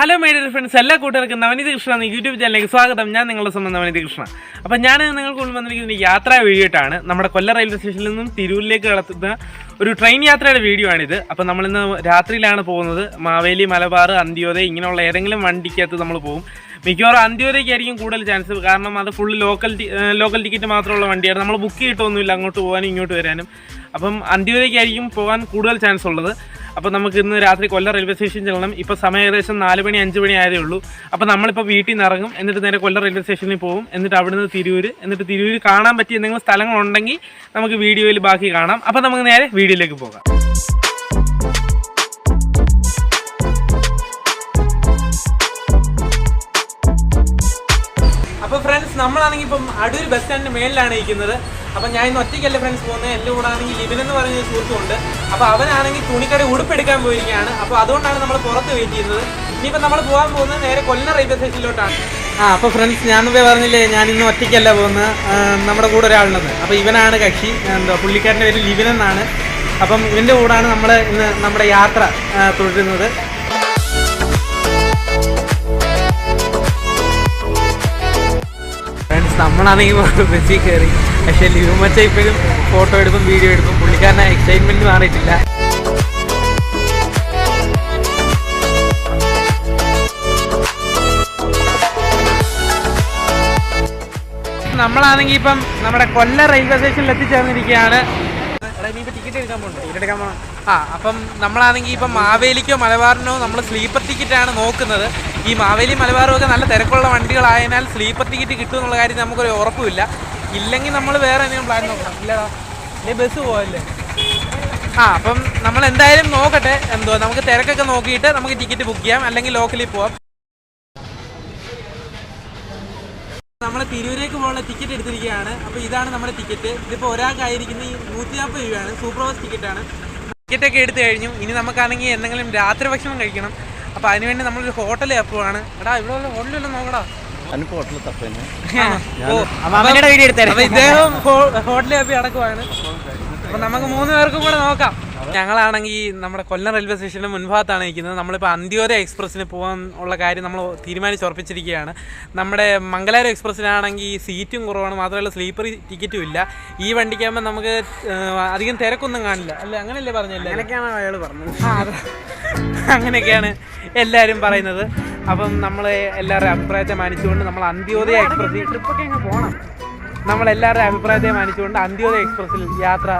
Hello my dear friends എല്ലാ കൂട്ടുകാർക്കും നവനീത് കൃഷ്ണ എന്ന യൂട്യൂബ് ചാനലിലേക്ക് സ്വാഗതം. ഞാൻ നിങ്ങളുടെ സ്വന്തം നവനീത് കൃഷ്ണ അപ്പം ഞാൻ നിങ്ങൾക്ക് മുന്നിൽ വന്നിരിക്കുന്ന യാത്രാ ആണ് നമ്മുടെ കൊല്ല റെയിൽവേ സ്റ്റേഷനിൽ നിന്നും തിരൂരിലേക്ക് നടത്തുന്ന ഒരു ട്രെയിൻ യാത്രയുടെ വീഡിയോ ആണിത്. അപ്പം നമ്മളിന്ന് രാത്രിയിലാണ് പോകുന്നത്. മാവേലി മലബാർ അന്ത്യോദയ ഇങ്ങനെയുള്ള ഏതെങ്കിലും വണ്ടിക്കകത്ത് നമ്മൾ പോകും. മിക്കവാറും അന്ത്യോദയ്ക്കായിരിക്കും കൂടുതൽ ചാൻസ് കാരണം അത് ഫുള്ള് ലോക്കൽ ലോക്കൽ ടിക്കറ്റ് മാത്രമുള്ള വണ്ടിയാണ്. നമ്മൾ ബുക്ക് ചെയ്തിട്ടൊന്നുമില്ല അങ്ങോട്ട് പോകാനും ഇങ്ങോട്ട് വരാനും. അപ്പം അന്ത്യോദയ്ക്കായിരിക്കും പോകാൻ കൂടുതൽ ചാൻസ് ഉള്ളത്. അപ്പോൾ നമുക്ക് ഇന്ന് രാത്രി കൊല്ലം റെയിൽവേ സ്റ്റേഷൻ ചെല്ലണം. ഇപ്പോൾ സമയം ഏകദേശം നാല് മണി അഞ്ച് മണി ആയതേ ഉള്ളൂ. അപ്പോൾ നമ്മളിപ്പോൾ വീട്ടിൽ നിന്ന് ഇറങ്ങും. എന്നിട്ട് നേരെ കൊല്ലം റെയിൽവേ സ്റ്റേഷനിൽ പോകും എന്നിട്ട് അവിടെ നിന്ന് എന്നിട്ട് തിരൂര് കാണാൻ പറ്റിയ എന്തെങ്കിലും സ്ഥലങ്ങളുണ്ടെങ്കിൽ നമുക്ക് വീഡിയോയിൽ ബാക്കി കാണാം. അപ്പോൾ നമുക്ക് നേരെ വീഡിയോയിലേക്ക് പോകാം. അപ്പോൾ ഫ്രണ്ട്സ് നമ്മളാണെങ്കിൽ ഇപ്പം അടൂർ ബസ് സ്റ്റാൻഡിന് മേളിലാണ് ഇരിക്കുന്നത്. അപ്പം ഞാൻ ഇന്ന് ഒറ്റയ്ക്കല്ല ഫ്രണ്ട്സ് പോകുന്നത് എന്റെ കൂടെ ആണെങ്കിൽ ലിബിൻ എന്ന് പറഞ്ഞ സുഹൃത്തുണ്ട്. അപ്പോൾ അവനാണെങ്കിൽ തുണിക്കട ഉടുപ്പെടുക്കാൻ പോയിരിക്കുകയാണ്. അപ്പോൾ അതുകൊണ്ടാണ് നമ്മൾ പുറത്ത് വെയിറ്റ് ചെയ്യുന്നത്. ഇനിയിപ്പോൾ നമ്മൾ പോകാൻ പോകുന്നത് നേരെ കൊല്ലം റെയിൽവേ സ്റ്റേഷനിലോട്ടാണ് ആ അപ്പോൾ ഫ്രണ്ട്സ് ഞാൻ മുമ്പേ പറഞ്ഞില്ലേ ഞാൻ ഇന്ന് ഒറ്റയ്ക്കല്ല പോകുന്നത് നമ്മുടെ കൂടെ ഒരാളുണ്ടെന്ന് അപ്പോൾ ഇവനാണ് കക്ഷി. എന്താ പുള്ളിക്കാരന്റെ പേര് ലിബിൻ എന്നാണ്. അപ്പം ഇവന്റെ കൂടാണ് നമ്മൾ ഇന്ന് നമ്മുടെ യാത്ര തുടരുന്നത്. നമ്മളാണെങ്കിൽ ബസ്സിൽ കയറി പക്ഷേ ലിവ് മച്ച ഇപ്പോഴും ഫോട്ടോ എടുക്കും വീഡിയോ എടുക്കും. പുള്ളിക്കാരനെ എക്സൈറ്റ്മെന്റ് മാറിയിട്ടില്ല. നമ്മളാണെങ്കിൽ ഇപ്പം നമ്മുടെ കൊല്ല റെയിൽവേ സ്റ്റേഷനിൽ എത്തിച്ചേർന്നിരിക്കുകയാണ്. ടിക്കറ്റ് എടുക്കാൻ പോകണ്ടേ ടിക്കറ്റ് എടുക്കാൻ പോകണം ആ അപ്പം നമ്മളാണെങ്കിൽ ഇപ്പം മാവേലിക്കോ മലബാറിനോ നമ്മൾ സ്ലീപ്പർ ടിക്കറ്റാണ് നോക്കുന്നത്. ഈ മാവേലി മലബാറും ഒക്കെ നല്ല തിരക്കുള്ള വണ്ടികളായതിനാൽ സ്ലീപ്പർ ടിക്കറ്റ് കിട്ടും എന്നുള്ള കാര്യം നമുക്കൊരു ഉറപ്പില്ല ഇല്ലെങ്കിൽ നമ്മൾ വേറെ എന്തെങ്കിലും പ്ലാൻ നോക്കണം. ഇല്ലടാ ഇല്ലേ ബസ് പോവല്ലേ? ആ അപ്പം നമ്മൾ എന്തായാലും നോക്കട്ടെ. എന്തോ നമുക്ക് തിരക്കൊക്കെ നോക്കിയിട്ട് നമുക്ക് ടിക്കറ്റ് ബുക്ക് ചെയ്യാം. അല്ലെങ്കിൽ ലോക്കലിൽ പോവാം. നമ്മൾ തിരൂരേക്ക് പോകാനുള്ള ടിക്കറ്റ് എടുത്തിരിക്കുകയാണ്. അപ്പോൾ ഇതാണ് നമ്മുടെ ടിക്കറ്റ് ഇതിപ്പോൾ ഒരാൾക്കായിരിക്കുന്ന ഈ നൂറ്റി നാൽപ്പത് രൂപയാണ് സൂപ്പർ ഫാസ്റ്റ് ടിക്കറ്റാണ് ടിക്കറ്റൊക്കെ എടുത്തു കഴിഞ്ഞു. ഇനി നമുക്കാണെങ്കിൽ എന്തെങ്കിലും രാത്രി ഭക്ഷണം കഴിക്കണം. അപ്പോൾ അതിനുവേണ്ടി നമ്മളൊരു ഹോട്ടൽ പോവാണ് എടാ ഇവിടെ വല്ല ഹോട്ടലിലും നോക്കടാ. അപ്പൊ- ഇദ്ദേഹം ഹോട്ടലിൽ അപ്പി അടക്കുവാണ്. അപ്പൊ നമുക്ക് മൂന്ന് പേർക്കും കൂടെ നോക്കാം. ഞങ്ങളാണെങ്കിൽ നമ്മുടെ കൊല്ലം റെയിൽവേ സ്റ്റേഷന്റെ മുൻഭാഗത്താണ് നിൽക്കുന്നത്. നമ്മളിപ്പോൾ അന്ത്യോദയ എക്സ്പ്രസ്സിന് പോകാൻ ഉള്ള കാര്യം നമ്മൾ തീരുമാനിച്ചുറപ്പിച്ചിരിക്കുകയാണ് നമ്മുടെ മംഗലാരം എക്സ്പ്രസ്സിനാണെങ്കിൽ സീറ്റും കുറവാണ്. മാത്രമല്ല സ്ലീപ്പർ ടിക്കറ്റും ഇല്ല. ഈ വണ്ടിക്കാകുമ്പോൾ നമുക്ക് അധികം തിരക്കൊന്നും കാണില്ല. അല്ല? അങ്ങനെയല്ലേ പറഞ്ഞല്ലേ അങ്ങനെയൊക്കെയാണ് അയാൾ പറഞ്ഞത്. ആ, അതെ. അങ്ങനെയൊക്കെയാണ്. എല്ലാവരും പറയുന്നത്. അപ്പം നമ്മൾ എല്ലാവരുടെയും അഭിപ്രായത്തെ മാനിച്ചുകൊണ്ട് നമ്മൾ അന്ത്യോദയ എക്സ്പ്രസ് ട്രിപ്പൊക്കെ അങ്ങ് പോകണം നമ്മൾ എല്ലാവരുടെയും അഭിപ്രായത്തെ മാനിച്ചുകൊണ്ട് അന്ത്യോദയ എക്സ്പ്രസ്സിൽ യാത്ര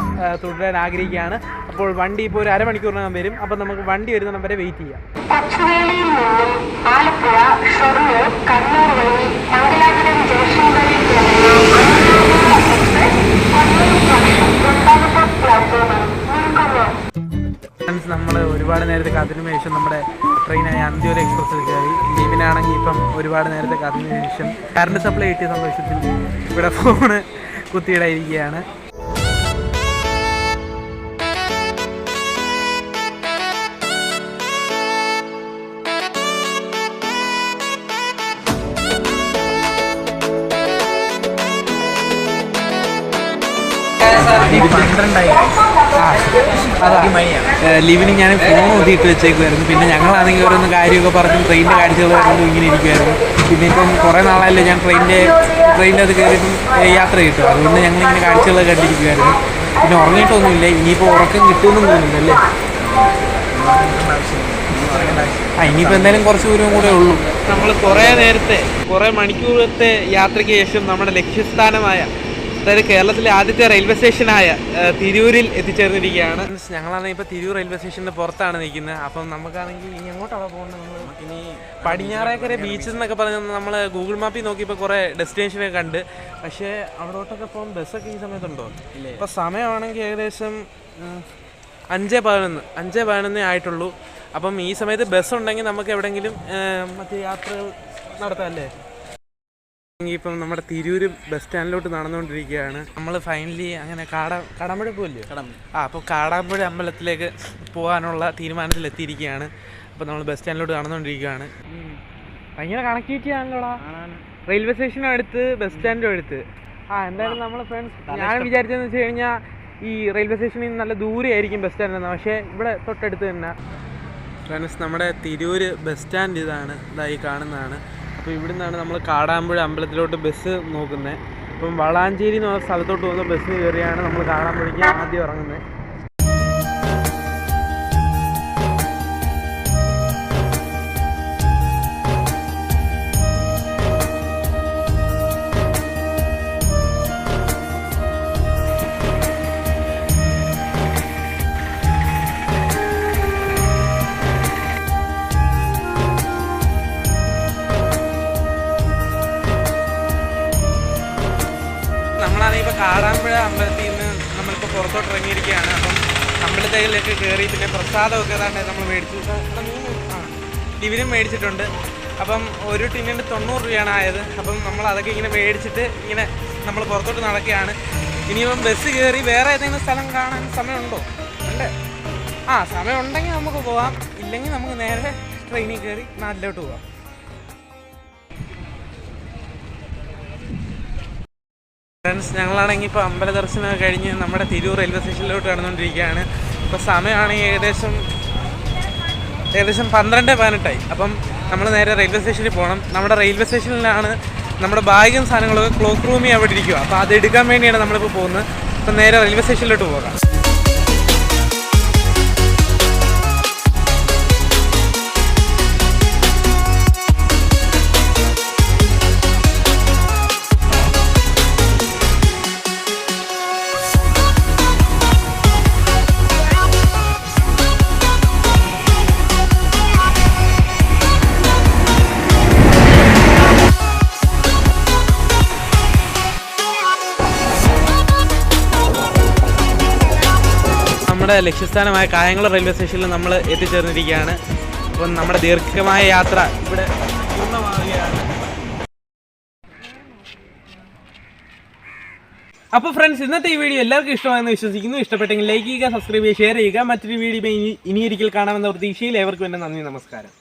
തുടരാൻ ആഗ്രഹിക്കുകയാണ്. അപ്പോൾ വണ്ടി ഇപ്പോൾ ഒരു അരമണിക്കൂറിനകം വരും. അപ്പം നമുക്ക് വണ്ടി വരുന്ന വരെ വെയിറ്റ് ചെയ്യാം. ആലപ്പുഴ ഷൊർണൂർ കണ്ണൂർ വഴി മംഗലാപുരം ജംഗ്ഷൻ വഴി നമ്മൾ ഒരുപാട് നേരത്തെ കാത്തിനു ശേഷം നമ്മുടെ ട്രെയിനായ അന്ത്യോര എക്സ്പ്രസ്സിൽ കയറി ലീവിനാണെങ്കിൽ ഇപ്പം ഒരുപാട് നേരത്തെ കാത്തിനു ശേഷം കറണ്ട് സപ്ലൈ കിട്ടിയ സന്തോഷത്തിൽ ഇവിടെ ഫോണ് കുത്തിയിടായിരിക്കുകയാണ് പന്ത്രണ്ടായി ലീവിന് ഞാൻ ഫോൺ ഊതിയിട്ട് വെച്ചേക്കുമായിരുന്നു പിന്നെ ഞങ്ങളാണെങ്കിൽ ഓരോന്ന് കാര്യമൊക്കെ പറഞ്ഞ് ട്രെയിനിന്റെ കാഴ്ചകൾ കണ്ടു ഇങ്ങനെ ഇരിക്കുമായിരുന്നു പിന്നെ ഇപ്പം കുറേ നാളായല്ലോ ഞാൻ ട്രെയിനിന്റെ ട്രെയിനിന്റെ അത് കയറിയിട്ടും യാത്ര കിട്ടും അതുകൊണ്ട് ഞങ്ങളിങ്ങനെ കാഴ്ചകൾ കണ്ടിരിക്കുമായിരുന്നു പിന്നെ ഉറങ്ങിയിട്ടൊന്നുമില്ല. ഇനിയിപ്പോൾ ഉറക്കം കിട്ടുമെന്നും തോന്നുന്നില്ല അല്ലേ ആ ഇനിയിപ്പോൾ എന്തായാലും കുറച്ച് ദൂരം കൂടെ ഉള്ളൂ. നമ്മൾ കുറേ നേരത്തെ കുറേ മണിക്കൂറത്തെ യാത്രയ്ക്ക് ശേഷം നമ്മുടെ ലക്ഷ്യസ്ഥാനമായ അതായത് കേരളത്തിലെ ആദ്യത്തെ റെയിൽവേ സ്റ്റേഷനായ തിരൂരിൽ എത്തിച്ചേർന്നിരിക്കുകയാണ്. ഞങ്ങളാണെങ്കിൽ ഇപ്പോൾ തിരൂർ റെയിൽവേ സ്റ്റേഷന്റെ പുറത്താണ് നിൽക്കുന്നത്. അപ്പം നമുക്കാണെങ്കിൽ ഇനി എങ്ങോട്ടാണ് പോകുന്നത് നമ്മൾ ഇനി പടിഞ്ഞാറേക്കര ബീച്ച് എന്നൊക്കെ പറഞ്ഞ് നമ്മൾ ഗൂഗിൾ മാപ്പിൽ നോക്കിയപ്പോൾ കുറേ ഡെസ്റ്റിനേഷനൊക്കെ കണ്ട്. പക്ഷേ അവിടോട്ടൊക്കെ പോകാൻ ബസ്സൊക്കെ ഈ സമയത്തുണ്ടോ? ഇപ്പോൾ സമയമാണെങ്കിൽ ഏകദേശം അഞ്ച് പതിനൊന്ന് അഞ്ച് പതിനൊന്നേ ആയിട്ടുള്ളൂ. അപ്പം ഈ സമയത്ത് ബസ് ഉണ്ടെങ്കിൽ നമുക്ക് എവിടെയെങ്കിലും മറ്റ് യാത്രകൾ നടത്താം അല്ലേ? ഇപ്പം നമ്മുടെ തിരൂര് ബസ് സ്റ്റാൻഡിലോട്ട് നടന്നുകൊണ്ടിരിക്കുകയാണ്. നമ്മൾ ഫൈനലി അങ്ങനെ കാട കാടാമ്പുഴ പോവില്ലേ? ആ അപ്പോൾ കാടാമ്പുഴ അമ്പലത്തിലേക്ക് പോകാനുള്ള തീരുമാനത്തിലെത്തിയിരിക്കുകയാണ്. അപ്പോൾ നമ്മൾ ബസ് സ്റ്റാൻഡിലോട്ട് നടന്നുകൊണ്ടിരിക്കുകയാണ്. ഭയങ്കര കണക്ടിവിറ്റി ആണല്ലോടാ. റെയിൽവേ സ്റ്റേഷനും അടുത്ത് ബസ് സ്റ്റാൻഡും അടുത്ത്. ആ എന്തായാലും നമ്മൾ ഫ്രണ്ട്സ് ഞാൻ വിചാരിച്ചതെന്ന് വെച്ച് കഴിഞ്ഞാൽ ഈ റെയിൽവേ സ്റ്റേഷനിൽ നിന്ന് നല്ല ദൂരെയായിരിക്കും ബസ് ബസ് സ്റ്റാൻഡ് പക്ഷേ ഇവിടെ തൊട്ടടുത്ത് തന്നെ. ഫ്രണ്ട്സ് നമ്മുടെ തിരൂര് ബസ് സ്റ്റാൻഡ് ഇതാണ് ഇതായി കാണുന്നതാണ്. അപ്പോൾ ഇവിടെ നിന്നാണ് നമ്മൾ കാടാമ്പുഴ അമ്പലത്തിലോട്ട് ബസ് നോക്കുന്നത്. അപ്പം വളാഞ്ചേരി എന്ന് പറഞ്ഞ സ്ഥലത്തോട്ട് പോകുന്ന ബസ് കയറിയാണ് നമ്മൾ കാടാമ്പുഴയ്ക്ക് ആദ്യം ഇറങ്ങുന്നത്. കാടാമ്പുഴ അമ്പലത്തിൽ നിന്ന് നമ്മളിപ്പോൾ പുറത്തോട്ട് ഇറങ്ങിയിരിക്കുകയാണ്. അപ്പം അമ്പലത്തേക്കിലേക്ക് കയറി പിന്നെ പ്രസാദമൊക്കെ ഏതാണ്ട് നമ്മൾ മേടിച്ചു. ആ ടിവിനും മേടിച്ചിട്ടുണ്ട്. അപ്പം ഒരു ടിന്നിന് തൊണ്ണൂറ് രൂപയാണ് ആയത്. അപ്പം നമ്മൾ അതൊക്കെ ഇങ്ങനെ മേടിച്ചിട്ട് ഇങ്ങനെ നമ്മൾ പുറത്തോട്ട് നടക്കുകയാണ്. ഇനിയിപ്പം ബസ് കയറി വേറെ ഏതെങ്കിലും സ്ഥലം കാണാൻ സമയമുണ്ടോ? ഉണ്ട്. ആ സമയമുണ്ടെങ്കിൽ നമുക്ക് പോവാം. ഇല്ലെങ്കിൽ നമുക്ക് നേരെ ട്രെയിനിൽ കയറി നാട്ടിലോട്ട് പോവാം. ഫ്രണ്ട്സ് ഞങ്ങളാണെങ്കിൽ ഇപ്പോൾ അമ്പല ദർശനം കഴിഞ്ഞ് നമ്മുടെ തിരൂർ റെയിൽവേ സ്റ്റേഷനിലോട്ട് കടന്നുകൊണ്ടിരിക്കുകയാണ്. ഇപ്പോൾ സമയമാണെങ്കിൽ ഏകദേശം ഏകദേശം പന്ത്രണ്ട് പതിനെട്ടായി. അപ്പം നമ്മൾ നേരെ റെയിൽവേ സ്റ്റേഷനിൽ പോകണം നമ്മുടെ റെയിൽവേ സ്റ്റേഷനിലാണ് നമ്മുടെ ബാഗും സാധനങ്ങളൊക്കെ ക്ലോക്ക് റൂമിൽ അവിടെ ഇരിക്കുക അപ്പോൾ അത് എടുക്കാൻ വേണ്ടിയാണ് നമ്മളിപ്പോൾ പോകുന്നത്. അപ്പം നേരെ റെയിൽവേ സ്റ്റേഷനിലോട്ട് പോകാം. നമ്മുടെ ലക്ഷ്യസ്ഥാനമായ കായംകുളം റെയിൽവേ സ്റ്റേഷനിൽ നമ്മൾ എത്തിച്ചേർന്നിരിക്കുകയാണ്. അപ്പം നമ്മുടെ ദീർഘമായ യാത്ര ഇവിടെ പൂർണമാവുകയാണ്. അപ്പോൾ ഫ്രണ്ട്സ് ഇന്നത്തെ ഈ വീഡിയോ എല്ലാവർക്കും ഇഷ്ടമായെന്ന് വിശ്വസിക്കുന്നു. ഇഷ്ടപ്പെട്ടെങ്കിൽ ലൈക്ക് ചെയ്യുക സബ്സ്ക്രൈബ് ചെയ്യുക ഷെയർ ചെയ്യുക. മറ്റൊരു വീഡിയോ ഇനി ഇനിയൊരിക്കൽ കാണാമെന്ന പ്രതീക്ഷയിൽ ഏവർക്കും എന്റെ നന്ദി നമസ്കാരം.